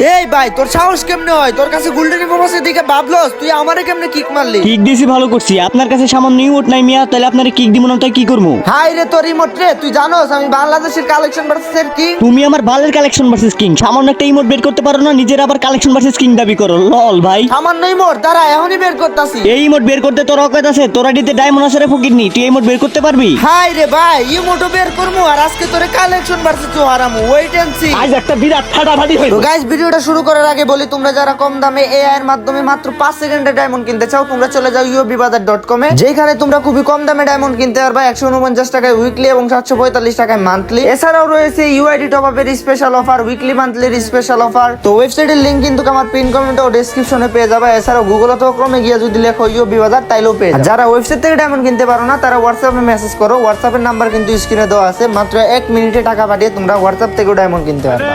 এই ভাই তোর সাহস কেমনে হয়? তোর কাছে গোল্ডেন ইনফরমেশন দিকে ভাবলস তুই আমারে কেমনে কিক মারলি? কিক দিয়েছি ভালো করছি। আপনার কাছে সামান্য ইমোট নাই মিয়া তাহলে আপনার কিক দিব না তাই কি করব? হাই রে তোর রিমোট রে তুই জানোস আমি বাংলাদেশের কালেকশন ভার্সেস কি তুমি আমার বালের কালেকশন ভার্সেস কিং সামান্য একটা ইমোট বের করতে পারো না নিজের আবার কালেকশন ভার্সেস কিং দাবি করো লল ভাই। সামান্য ইমোট দাঁড়া এখনই বের করতাছি। এই ইমোট বের করতে তোর অকাত আছে তোরা দিতে ডায়মন্ড আসারে ফকিরনি তুই এই ইমোট বের করতে পারবি? হাই রে ভাই ইমোটো বের করমু আর আজকে তোরে কালেকশন ভার্সেস তো হারামু ওয়েট এন্ড সি আজ একটা বিরাট ফাটাফাটি হইল। গাইস ভিডিওটা শুরু করার আগে বলি তোমরা যারা কম দামে এআই এর মাধ্যমে মাত্র পাঁচ সেকেন্ডে ডায়মন্ড কিনতে চাও তোমরা চলে যাও iobbazaar.com এ। যেখানে তোমরা খুবই কম দামে ডায়মন্ড কিনতে পারবা 149 টাকায় উইকলি এবং 745 টাকায় মান্থলি এছাড়াও রয়েছে ইউআইডি টপ আপের স্পেশাল অফার উইকলি মান্থলির স্পেশাল অফার তো ওয়েবসাইটের লিঙ্ক কিন্তু আমার পিন কমেন্ট ও ডেসক্রিপশনে পেয়ে যাবে। এছাড়াও গুগল অথবা ক্রমে গিয়ে যদি লেখো ইউবি বাজার তাইলেও পেয়ে যাবে। যারা ওয়েবসাইট থেকে ডায়মন্ড কিনতে পারো না তারা হোয়াটসঅ্যাপে মেসেজ করো। হোয়াটসঅ্যাপের নাম্বার কিন্তু স্ক্রিনে দেওয়া আছে। মাত্র এক মিনিটে টাকা পাঠিয়ে তোমরা হোয়াটসঅ্যাপ থেকেও ডায়মন্ড কিনতে পারবে।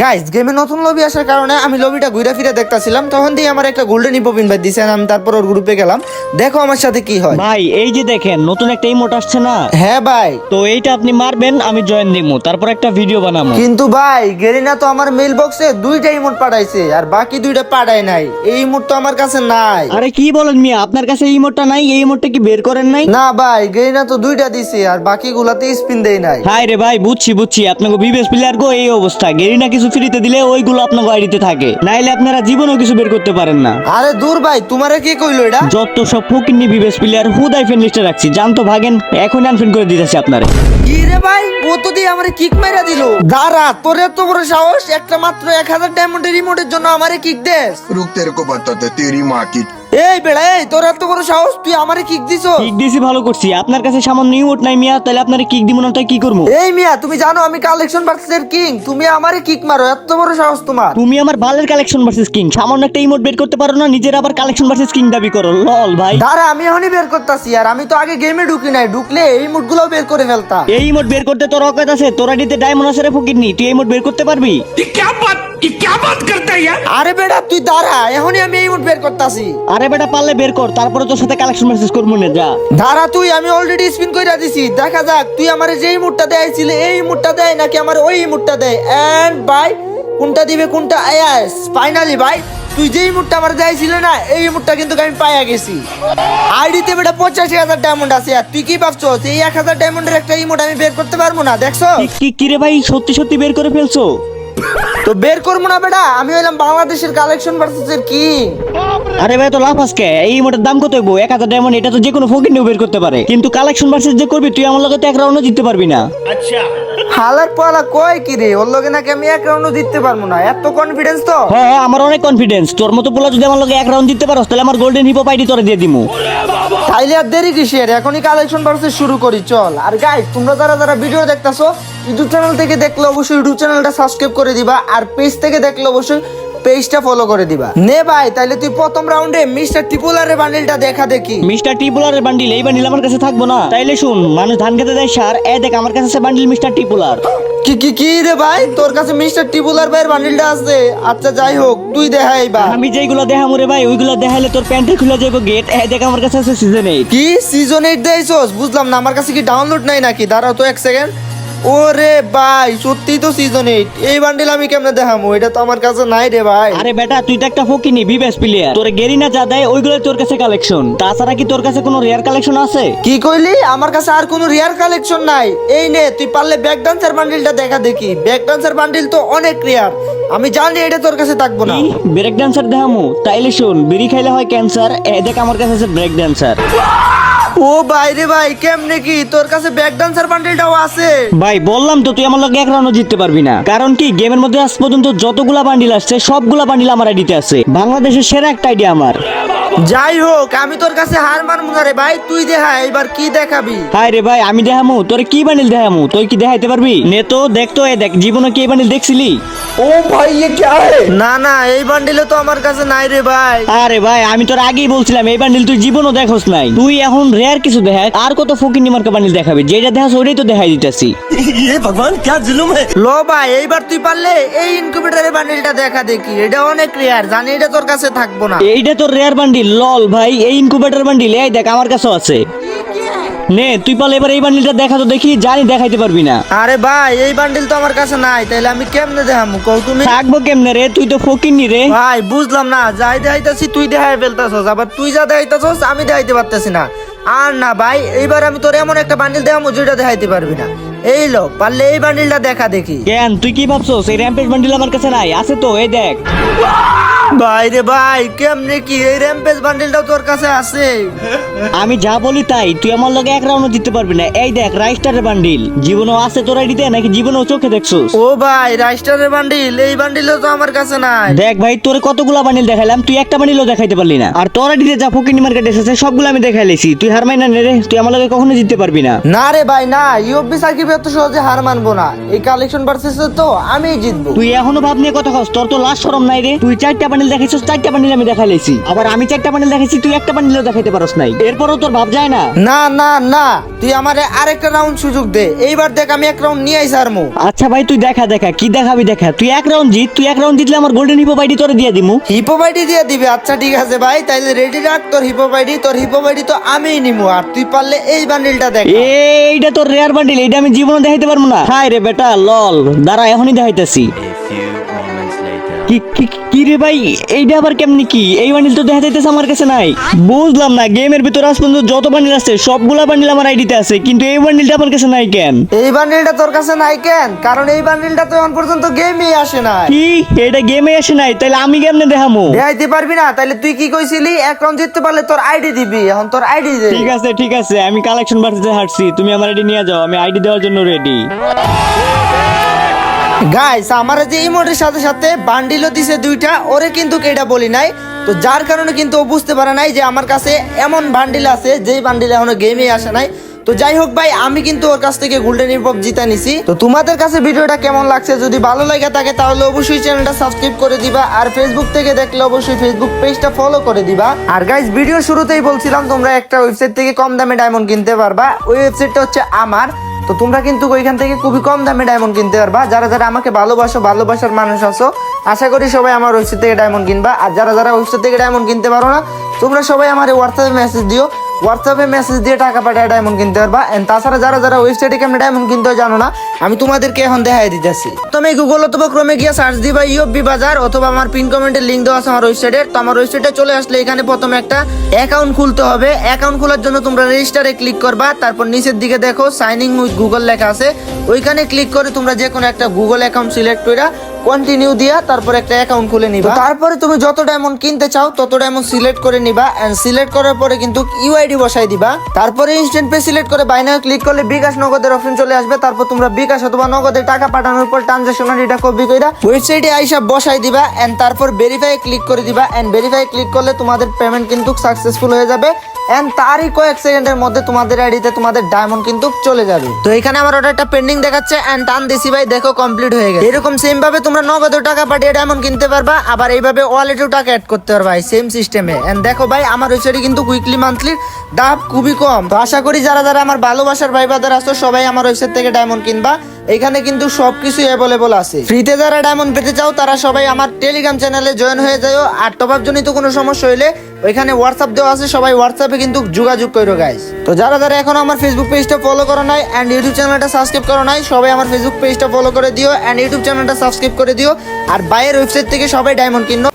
গাইস গেমে নতুন লবি আসার কারণে আমি লবিটা ঘুরে ফিরে দেখতাছিলাম তখন দিয়ে আমার একটা গোল্ডেন ইপোপিন ভাই দিছে আমি তারপর ওর গ্রুপে গেলাম। দেখো আমার সাথে কি হয়। ভাই এই যে দেখেন নতুন একটা ইমোট আসছে না? হ্যাঁ ভাই। তো এইটা আপনি মারবেন আমি জয়েন দিমু তারপর একটা ভিডিও বানাবো কিন্তু ভাই গেরিনা তো আমার মেল বক্সে দুইটা ইমোট পাঠাইছে আর বাকি দুইটা পাঠায় নাই। এই ইমোট তো আমার কাছে নাই। আরে কি বলেন মিয়া আপনার কাছে এই ইমোটটা নাই এই ইমোটটা কি বের করেন নাই? না ভাই গেরিনা তো দুইটা দিছে আর বাকি গুলাতে স্পিন দেই নাই। হাই রে ভাই বুঝছি বুঝছি আপনাকে বিবেস প্লেয়ার গো এই অবস্থা। গেরিনা কিছু ফ্রিতে দিলে ওইগুলো আপনাকে আইডিতে থাকে নাইলে আপনারা জীবনেও কিছু বের করতে পারেন না আরে দূর ভাই তোমারে কে কইলো এটা যত সব ফকিন্নি বিবেস প্লেয়ার হুদাই ফ্রেন্ড লিস্টে রাখছি জানতো ভাগেন এখন আনফ্রেন্ড করে দিতেছি আপনারে কি রে ভাই ও তো দিয়ে আমারে কিক মেরা দিল দাঁড়া তোর এত বড় সাহস একটা মাত্র এক হাজার ডায়মন্ডের রিমোটের জন্য আমারে কিক দেস रुक तेरे को बताते तेरी माँ की এই বেড়া এই তোর এত বড় সাহস তুই আমারে কিক দিছো? কিক দিয়েছি ভালো করছি। আপনার কাছে সামান্য ইমোট নাই মিয়া তাহলে আপনারে কিক দিব না তাই কি করব? এই মিয়া তুমি জানো আমি কালেকশন ভার্সেসের কিং তুমি আমারে কিক মারো এত বড় সাহস তোমার। তুমি আমার বালের কালেকশন ভার্সেস কিং সামান্য একটা ইমোট বের করতে পারো না নিজের আবার কালেকশন ভার্সেস কিং দাবি করো লল ভাই। দাঁড়া আমি এখনই বের করতেছি আর আমি তো আগে গেমে ঢুকি নাই ঢুকলে এই মুডগুলো বের করে ফেলতাম। এই ইমোট বের করতে তোর অকাত আছে তোরা দিতে ডায়মন্ড আসারে ফকিরনি তুই ইমোট বের করতে পারবি? আরে বেটা তুই দাঁড়া এখনই আমি এই মুড বের করতেছি। আরে বেটা পারলে বের কর তারপরে তোর সাথে কালেকশন ভার্সেস করব না যা। দাঁড়া তুই আমি অলরেডি স্পিন কইরা দিছি দেখা যাক তুই আমারে যেই মুডটা দেয়াইছিলে এই মুডটা দেয় নাকি আমার ওই মুডটা দেয়? এন্ড ভাই কোনটা দিবে কোনটা? আয়াস ফাইনালি ভাই তুই যেই মুডটা আমার দেয়াইছিলে না এই মুডটা কিন্তু আমি পাইয়া গেছি। আইডিতে বেটা পঁচাশি হাজার ডায়মন্ড আছে আর তুই কি ভাবছস? এই এক হাজার ডায়মন্ডের একটা ইমোট আমি বের করতে পারব না দেখছ কি- কি কি রে ভাই সত্যি সত্যি বের করে ফেলছো? তো বের করব না বেটা আমি হইলাম বাংলাদেশের কালেকশন ভার্সেসের কিং আরে ভাই তো লাভ আজকে। এই ইমোটের দাম কত হইবো? এক হাজার ডায়মন্ড এটা তো যে কোনো ফকির নিয়েও বের করতে পারে। কিন্তু কালেকশন ভার্সেস যে করবি তুই আমার লগে তো এক রাউন্ডও জিততে পারবি না। হালার পালা কয় কি রে? ওর লগে নাকি আমি এক রাউন্ডও জিততে পারব না। এত কনফিডেন্স তো? হ্যাঁ হ্যাঁ, আমার অনেক কনফিডেন্স তোর মতো পোলা যদি আমার লগে এক রাউন্ড জিততে পারো তাহলে আমার গোল্ডেন হিপো পাইডি তোরে দিয়ে দিমু। তাইলে আর দেরি কিসের? এখনই কালেকশন ভার্সেস শুরু করি চল। আর গাইস তোমরা যারা যারা ভিডিও দেখতাছো ইউটিউব চ্যানেল থেকে দেখলে অবশ্যই ইউটিউব চ্যানেলটা সাবস্ক্রাইব করে দিবা আর পেজ থেকে দেখলে অবশ্যই পেজটা ফলো করে দিবা। নে ভাই তাইলে তুই প্রথম রাউন্ডে মিস্টার টিপুলারের বান্ডিলটা দেখা দেখি। মিস্টার টিপুলারের বান্ডিল এই বান্ডিল আমার কাছে থাকব না। তাইলে শুন মানুষ ধান খেতে দেয় সার এ দেখ আমার কাছে আছে বান্ডিল মিস্টার টিপুলার কি কি কি রে ভাই? তোর কাছে মিস্টার টিপুলার ভাইয়ের বান্ডিলটা আছে? আচ্ছা যাই হোক তুই দেখাই এইবার। আমি যেইগুলো দেখামু রে ভাই ওইগুলো দেখাইলে তোর প্যান্টে খুলে যাব গেট এ দেখ আমার কাছে আছে সিজন এইট কি? সিজন এইট দেয়ছোস বুঝলাম না আমার কাছে কি ডাউনলোড নাই নাকি? দাঁড়াও তো এক সেকেন্ড ওরে ভাই সত্যি তো সিজন এইট এই বান্ডিল আমি কেমনে দেখামো? এটা তো আমার কাছে নাই রে ভাই। আরে বেটা তুই তো একটা ফকিনি বিবেস প্লেয়ার তোর গেরিনা যা দেয় ওইগুলো তোর কাছে কালেকশন তাছাড়া কি তোর কাছে কোনো রেয়ার কালেকশন আছে? কি কইলি? আমার কাছে আর কোনো রিয়ার কালেকশন নাই। এই নে তুই পারলে ব্যাক ডান্সার বান্ডিলটা দেখা দেখি। ব্যাক ডান্সার বান্ডিল তো অনেক রিয়ার আমি জানি এটা তোর কাছে থাকব না। ব্রেক ডান্সার দেখামু? তাইলে শুন বিড়ি খাইলে হয় ক্যান্সার এ দেখ আমার কাছে আছে ব্রেক ডান্সার ও বাইরে ভাই, কেমনে কি? তোর কাছে ব্যাক ডান্সার বান্ডেলটাও আছে। ভাই, বললাম তো তুই আমার লগে এক রানও জিততে পারবি না। কারণ কি গেমের মধ্যে আজ পর্যন্ত যতগুলা বান্ডিল আসছে, সবগুলা বান্ডিল আমার আইডিতে আছে। বাংলাদেশের সেরা একটা আইডিয়া আমার। যাই হোক আমি তোর কাছে হার মানবো না রে ভাই। তুই দেখা এবার কি দেখাবি? হাই রে ভাই আমি দেখামু। তোর কি বানিল দেখামু? তুই কি দেখাইতে পারবি? নে তো দেখ তো এ দেখ জীবনে কি এই বান্ডিল দেখছিলি? না না এই বান্ডিলে তো আমার কাছে নাই রে ভাই। আরে ভাই আমি তোর আগেই বলছিলাম এই বান্ডিল তুই জীবনও দেখোস নাই। তুই এখন রেয়ার কিছু দেখায় আর কত ফকিনি মার্কা বান্ডিল দেখাবি? যেটা দেখাস ওইটাই তো দেখাই দিতেছি। লো ভাই এইবার তুই পারলে এই ইনকিউবেটরের বান্ডিলটা দেখা দেখি। এটা অনেক রেয়ার জানি এটা তোর কাছে থাকব না। এইটা তোর রেয়ার বান্ডিল। লল ভাই এই ইনকুবেটর বান্ডিল এই দেখ আমার কাছেও আছে। নে তুই পারলে এবার এই বান্ডিলটা দেখা তো দেখি জানি দেখাইতে পারবি না। আরে ভাই এই বান্ডিল তো আমার কাছে নাই তাইলে আমি কেমনে দেখামু? কও তুমি। থাকব কেমনে রে? তুই তো ফকিরনি রে। ভাই বুঝলাম না যাই দেখাইতাছি তুই দেখাই ফেলতাছস আবার তুই যা দেখাইতাছস আমি দেখাইতে পারতেছি না। আর না ভাই এইবার আমি তোর এমন একটা বান্ডিল দেখামু যেটা দেখাইতে পারবি না। এই লো পারলে এই বান্ডিলটা দেখা দেখি। কেন তুই কি ভাবছস? এই র্যাম্পেজ বান্ডিল আমার কাছে নাই আছে তো এই দেখ। ভাই রে ভাই কেমনে কি? এই র্যাম্পেজ বান্ডিলটাও তোর কাছে আছে। আমি যা বলি তাই তুই আমার লগে এক রাউন্ড জিততে পারবি না। এই দেখ রাইস্টারের বান্ডিল জীবনও আছে তোর আইডিতে নাকি জীবনও চোখে দেখছস? ও ভাই রাইস্টারের বান্ডিল এই বান্ডিলও তো আমার কাছে নাই। দেখ ভাই তোর কতগুলা বান্ডিল দেখাইলাম তুই একটা বান্ডিলও দেখাইতে পারলি না। আর তোর আইডিতে যা ফকিনি মার্কেট এসেছে সবগুলো আমি দেখাই লেছি তুই হার মাইনা নে রে তুই আমার লগে কখনো জিততে পারবি না। না রে ভাই না। ইউবি সাকিব এত সহজে হার মানবো না। এই কালেকশন ভার্সেস তো আমিই জিতবো। তুই এখনও ভাব নিয়ে কথা কস তোর তো লাশ শরম নাই রে। তুই চারটা বান্ডিল দেখাইছিস চারটা বান্ডিল আমি দেখাই লেছি আবার আমি চারটা বান্ডিল দেখাইছি তুই একটা বান্ডিলও দেখাইতে পারস নাই। এরপরও তোর ভাব যায় না? না না না তুই আমারে আরেকটা রাউন্ড সুযোগ দে। এইবার দেখ আমি এক রাউন্ড নিয়ে আইসি আর মু। আচ্ছা ভাই তুই দেখা দেখা কি দেখাবি দেখা? তুই এক রাউন্ড জিত তুই এক রাউন্ড জিতলে আমার গোল্ডেন হিপো বাইডি তোরে দিয়ে দিমু। হিপোবাইডি দিয়ে দিবি আচ্ছা ঠিক আছে ভাই তাইলে রেডি রাখ তোর হিপো বাইডি তোর হিপো বাইডি তো আমিই নিমু আর তুই পারলে এই বান্ডিলটা দেখ। এইটা তোর রেয়ার বান্ডিল এইটা আমি জীবনে দেখাইতে পারব না। হাই রে বেটা লল দাঁড়া এখনই দেখাইতেছি। কি কি- কি রে ভাই? এইটা আবার কেমনি কি? এই বান্ডিল তো দেখা যাইতেছে আমার কাছে নাই। বুঝলাম না গেমের ভিতরে আজ পর্যন্ত যত বান্ডিল আছে সবগুলা বান্ডিল আমার আইডিতে আছে কিন্তু এই বান্ডিলটা আমার কাছে নাই কেন? এই বান্ডিলটা তোর কাছে নাই কেন? কারণ এই বান্ডিলটা তো এখন পর্যন্ত গেমই আসে না কি? এটা গেমে আসে নাই? তাহলে আমি কেমনে দেখামো? দেখাইতে পারবি না তাইলে তুই কি কইছিলি? এক রাউন্ড জিততে পারলে তোর আইডি দিবি এখন তোর আইডি দে। ঠিক আছে ঠিক আছে আমি কালেকশন বাড়তে হাঁটছি তুমি আমার আইডি নিয়ে যাও আমি আইডি দেওয়ার জন্য রেডি গাইস আমার যে ইমোটের সাথে সাথে বান্ডিলও দিছে দুইটা, ওরে কিন্তু কেটা বলি নাই। তো যার কারণে কিন্তু ও বুঝতে পারে নাই যে আমার কাছে এমন বান্ডিল আছে, যেই বান্ডিল এখনও গেমে আসে নাই। তো যাই হোক ভাই, আমি কিন্তু ওর কাছ থেকে গোল্ডেন হিপ জিতা নিছি। তো তোমাদের কাছে ভিডিওটা কেমন লাগছে? যদি ভালো লাগে থাকে, তাহলে অবশ্যই চ্যানেলটা সাবস্ক্রাইব করে দিবা। আর ফেসবুক থেকে দেখলে অবশ্যই ফেসবুক পেজটা ফলো করে দিবা। আর গাইস ভিডিও শুরুতেই বলছিলাম, তোমরা একটা ওয়েবসাইট থেকে কম দামে ডায়মন্ড কিনতে পারবা। ওই ওয়েবসাইটটা হচ্ছে আমার। তো তোমরা কিন্তু ওইখান থেকে খুবই কম দামে ডায়মন্ড কিনতে পারবা। যারা যারা আমাকে ভালোবাসো, ভালোবাসার মানুষ আছো, আশা করি সবাই আমার ওয়েবসাইট থেকে ডায়মন্ড কিনবা। আর যারা যারা ওয়েবসাইট থেকে ডায়মন্ড কিনতে পারো না, তোমরা সবাই আমার হোয়াটসঅ্যাপে মেসেজ দিও। হোয়াটসঅ্যাপে মেসেজ দিয়ে টাকা পাঠায় ডায়মন্ড কিনতে পারবা। এন্ড তাছাড়া যারা যারা ওয়েবসাইটে কেমন ডায়মন্ড কিনতে জানো না, আমি তোমাদেরকে এখন দেখাই দিতেছি। তুমি গুগল অথবা ক্রমে গিয়ে সার্চ দিবা ইউবি বাজার অথবা আমার পিন কমেন্টের লিঙ্ক দেওয়া আছে আমার ওয়েবসাইটের তো আমার ওয়েবসাইটে চলে আসলে এখানে প্রথমে একটা অ্যাকাউন্ট খুলতে হবে। অ্যাকাউন্ট খোলার জন্য তোমরা রেজিস্টারে ক্লিক করবা। তারপর নিচের দিকে দেখো সাইনিং উইথ গুগল লেখা আছে। ওইখানে ক্লিক করে তোমরা যে কোনো একটা গুগল অ্যাকাউন্ট সিলেক্ট করে কন্টিনিউ দিয়া তারপর একটা অ্যাকাউন্ট খুলে নিবা। তারপরে তুমি যত ডায়মন্ড কিনতে চাও তত ডায়মন্ড সিলেক্ট করে নিবা এন্ড সিলেক্ট করার পরে কিন্তু ইউআইডি বসাই দিবা। তারপরে ইনস্ট্যান্ট পে সিলেক্ট করে বাইনায় ক্লিক করলে বিকাশ নগদের অপশন চলে আসবে। তারপর তোমরা বিকাশ অথবা নগদে টাকা পাঠানোর পর ট্রানজাকশন আইডিটা কপি কইরা ওয়েবসাইটে আইসা বসাই দিবা এন্ড তারপর ভেরিফাই ক্লিক করে দিবা এন্ড ভেরিফাই ক্লিক করলে তোমাদের পেমেন্ট কিন্তু সাকসেসফুল হয়ে যাবে এন্ড তারই কয়েক সেকেন্ডের মধ্যে তোমাদের আইডিতে তোমাদের ডায়মন্ড কিন্তু চলে যাবে। তো এখানে আমার অর্ডারটা পেন্ডিং দেখাচ্ছে এন্ড টান দিছি ভাই দেখো কমপ্লিট হয়ে গেছে। এরকম সেম ভাবে তোমরা নগদে টাকা পাঠিয়ে ডায়মন্ড কিনতে পারবা, আবার এইভাবে ওয়ালেটেও টাকা অ্যাড করতে পারবা সেম সিস্টেমে এন্ড দেখো ভাই, আমার ওয়েবসাইটে কিন্তু উইকলি মান্থলি দাম খুবই কম। তো আশা করি যারা যারা আমার ভালোবাসার ভাই বাদার আসো সবাই আমার ওয়েবসাইট থেকে ডায়মন্ড কিনবা। এখানে কিন্তু সবকিছু অ্যাভেলেবল আছে। ফ্রিতে যারা ডায়মন্ড পেতে চাও, তারা সবাই আমার টেলিগ্রাম চ্যানেলে জয়েন হয়ে যাও আর টপ আপ জনিত কোনো সমস্যা হইলে ওইখানে হোয়াটসঅ্যাপ দেওয়া আছে, সবাই হোয়াটসঅ্যাপে কিন্তু যোগাযোগ করো গাইস তো যারা যারা এখন আমার ফেসবুক পেজটা ফলো করো নাই এন্ড ইউটিউব চ্যানেলটা সাবস্ক্রাইব করো নাই, সবাই আমার ফেসবুক পেজটা ফলো করে দিও এন্ড ইউটিউব চ্যানেলটা সাবস্ক্রাইব করে দিও। আর বাইরের ওয়েবসাইট থেকে সবাই ডায়মন্ড কিনো।